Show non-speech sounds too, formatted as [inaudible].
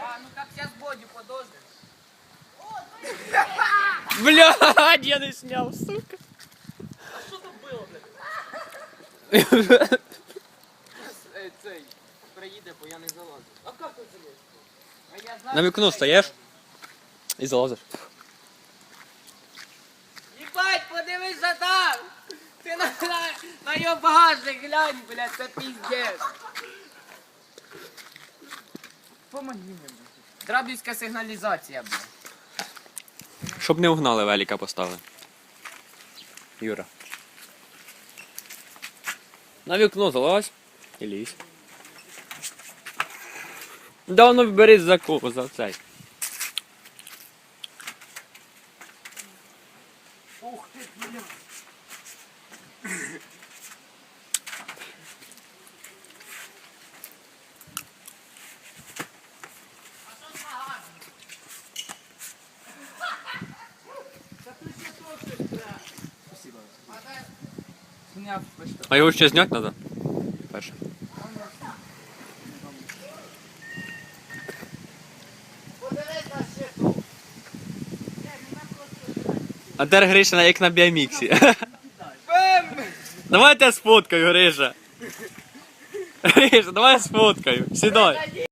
А, ну так сейчас Бодю подожди. Блядь, я не сняв, сука. Е, Цей, приїде, бо я не залазив. А як ти залізти? А я знаю, [laughs] На вікно що стаєш я- і залазиш. Єбать, подивись за там! На, його багажник глянь, блядь, це піздець. Помоги мені. Драбівська сигналізація, блядь. Щоб не угнали велика поставили. Юра. На вікно залазь і лізь. Да воно бери за кого, за цей. Ух ти, блядь. А його ще зняти треба? Перше. Подивись на щиту. А тепер Гриша як на біоміксі. Давай я тебе сфоткаю, Гриша. Гриша, давай я сфоткаю. Сідай.